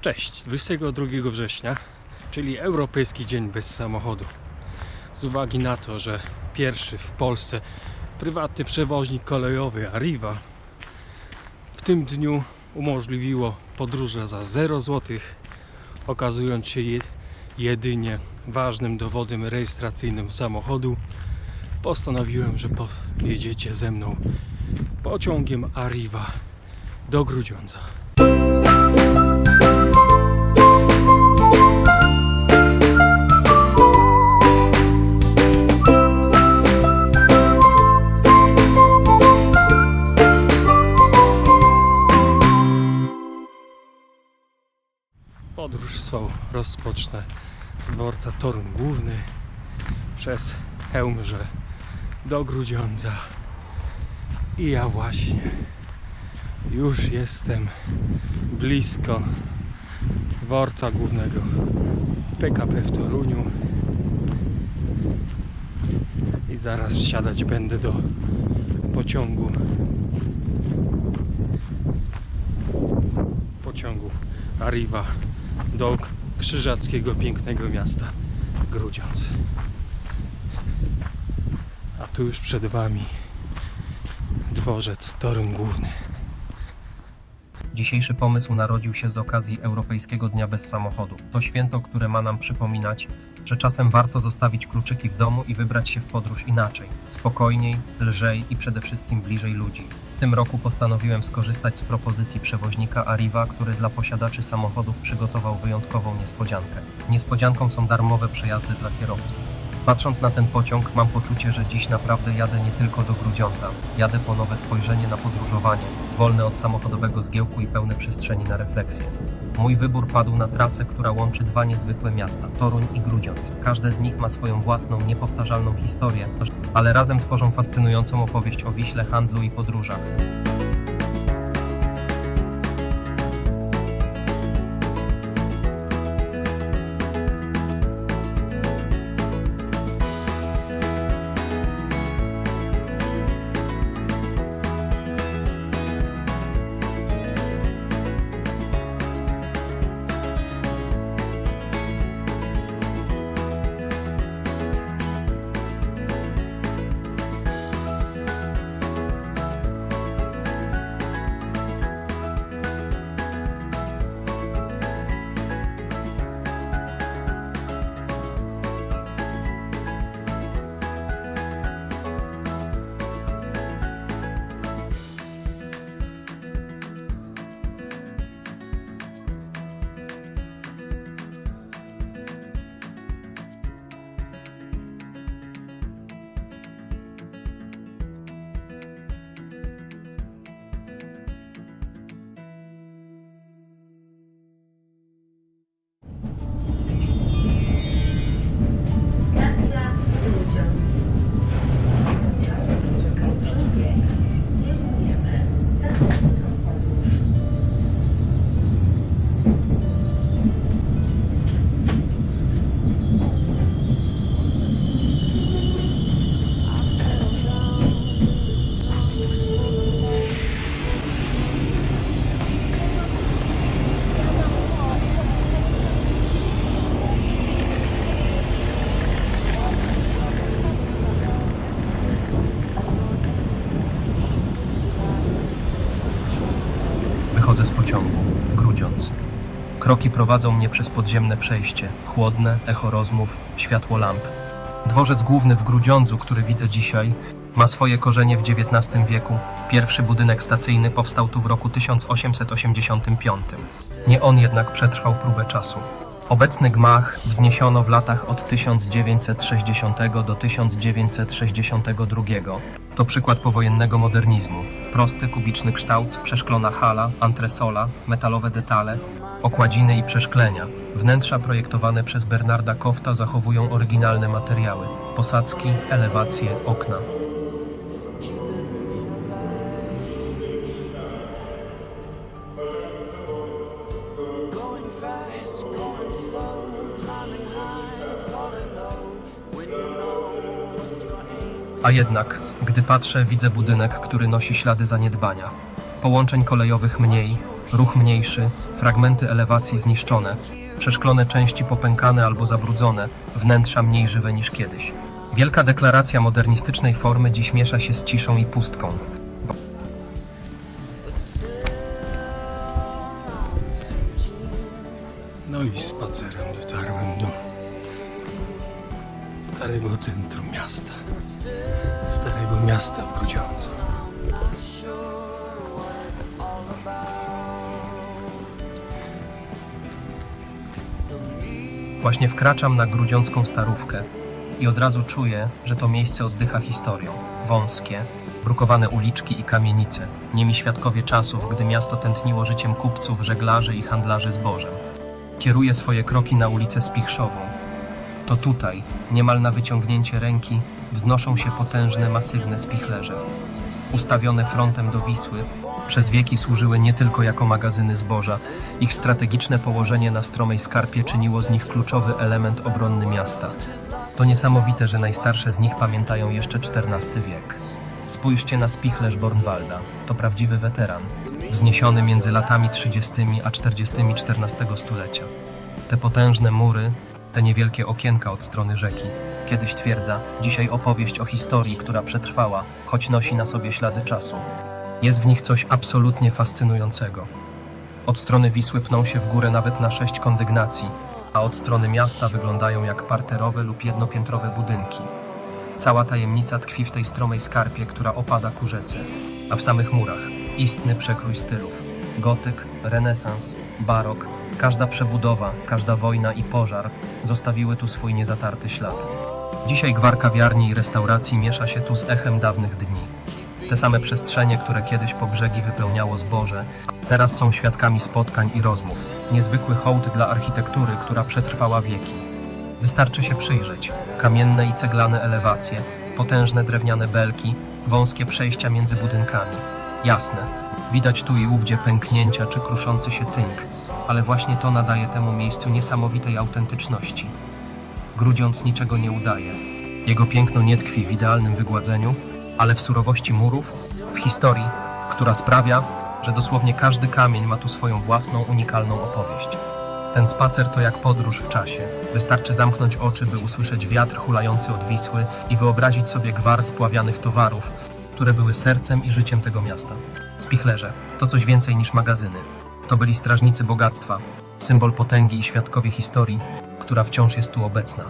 Cześć, 22 września, czyli Europejski Dzień Bez Samochodu. Z uwagi na to, że pierwszy w Polsce prywatny przewoźnik kolejowy Arriva w tym dniu umożliwiło podróże za 0 zł, okazując się je, jedynie ważnym dowodem rejestracyjnym samochodu, postanowiłem, że pojedziecie ze mną pociągiem Arriva do Grudziądza. Swą rozpocznę z dworca Toruń Główny przez Chełmże do Grudziądza. I ja właśnie już jestem blisko dworca głównego PKP w Toruniu. I zaraz wsiadać będę do pociągu. Pociągu Arriva do krzyżackiego pięknego miasta Grudziądz. A tu już przed Wami dworzec Toruń Główny. Dzisiejszy pomysł narodził się z okazji Europejskiego Dnia Bez Samochodu. To święto, które ma nam przypominać, że czasem warto zostawić kluczyki w domu i wybrać się w podróż inaczej, spokojniej, lżej i przede wszystkim bliżej ludzi. W tym roku postanowiłem skorzystać z propozycji przewoźnika Arriva, który dla posiadaczy samochodów przygotował wyjątkową niespodziankę. Niespodzianką są darmowe przejazdy dla kierowców. Patrząc na ten pociąg, mam poczucie, że dziś naprawdę jadę nie tylko do Grudziądza. Jadę po nowe spojrzenie na podróżowanie, wolne od samochodowego zgiełku i pełne przestrzeni na refleksję. Mój wybór padł na trasę, która łączy dwa niezwykłe miasta Toruń i Grudziądz. Każde z nich ma swoją własną, niepowtarzalną historię, ale razem tworzą fascynującą opowieść o Wiśle, handlu i podróżach. Kroki prowadzą mnie przez podziemne przejście. Chłodne, echo rozmów, światło lamp. Dworzec główny w Grudziądzu, który widzę dzisiaj, ma swoje korzenie w XIX wieku. Pierwszy budynek stacyjny powstał tu w roku 1885. Nie on jednak przetrwał próbę czasu. Obecny gmach wzniesiono w latach od 1960 do 1962. To przykład powojennego modernizmu. Prosty, kubiczny kształt, przeszklona hala, antresola, metalowe detale, okładziny i przeszklenia. Wnętrza projektowane przez Bernarda Kofta zachowują oryginalne materiały. Posadzki, elewacje, okna. A jednak, gdy patrzę, widzę budynek, który nosi ślady zaniedbania. Połączeń kolejowych mniej, Ruch mniejszy, fragmenty elewacji zniszczone, przeszklone części popękane albo zabrudzone, wnętrza mniej żywe niż kiedyś. Wielka deklaracja modernistycznej formy dziś miesza się z ciszą i pustką. No i spacerem dotarłem do starego centrum miasta. Starego miasta w Grudziądzu. Właśnie wkraczam na grudziącką starówkę i od razu czuję, że to miejsce oddycha historią. Wąskie, brukowane uliczki i kamienice, niemi świadkowie czasów, gdy miasto tętniło życiem kupców, żeglarzy i handlarzy zbożem. Kieruję swoje kroki na ulicę Spichrzową. To tutaj, niemal na wyciągnięcie ręki, wznoszą się potężne, masywne spichlerze. Ustawione frontem do Wisły, przez wieki służyły nie tylko jako magazyny zboża, ich strategiczne położenie na stromej skarpie czyniło z nich kluczowy element obronny miasta. To niesamowite, że najstarsze z nich pamiętają jeszcze XIV wiek. Spójrzcie na spichlerz Bornwalda. To prawdziwy weteran, wzniesiony między latami 30. a 40. XIV stulecia. Te potężne mury, te niewielkie okienka od strony rzeki. Kiedyś twierdza, dzisiaj opowieść o historii, która przetrwała, choć nosi na sobie ślady czasu. Jest w nich coś absolutnie fascynującego. Od strony Wisły pną się w górę nawet na sześć kondygnacji, a od strony miasta wyglądają jak parterowe lub jednopiętrowe budynki. Cała tajemnica tkwi w tej stromej skarpie, która opada ku rzece, a w samych murach istny przekrój stylów. Gotyk, renesans, barok, każda przebudowa, każda wojna i pożar zostawiły tu swój niezatarty ślad. Dzisiaj gwar kawiarni i restauracji miesza się tu z echem dawnych dni. Te same przestrzenie, które kiedyś po brzegi wypełniało zboże, teraz są świadkami spotkań i rozmów. Niezwykły hołd dla architektury, która przetrwała wieki. Wystarczy się przyjrzeć. Kamienne i ceglane elewacje, potężne drewniane belki, wąskie przejścia między budynkami. Jasne, widać tu i ówdzie pęknięcia czy kruszący się tynk, ale właśnie to nadaje temu miejscu niesamowitej autentyczności. Grudziąc niczego nie udaje. Jego piękno nie tkwi w idealnym wygładzeniu, ale w surowości murów, w historii, która sprawia, że dosłownie każdy kamień ma tu swoją własną, unikalną opowieść. Ten spacer to jak podróż w czasie. Wystarczy zamknąć oczy, by usłyszeć wiatr hulający od Wisły i wyobrazić sobie gwar spławianych towarów, które były sercem i życiem tego miasta. Spichlerze to coś więcej niż magazyny. To byli strażnicy bogactwa, symbol potęgi i świadkowie historii, która wciąż jest tu obecna.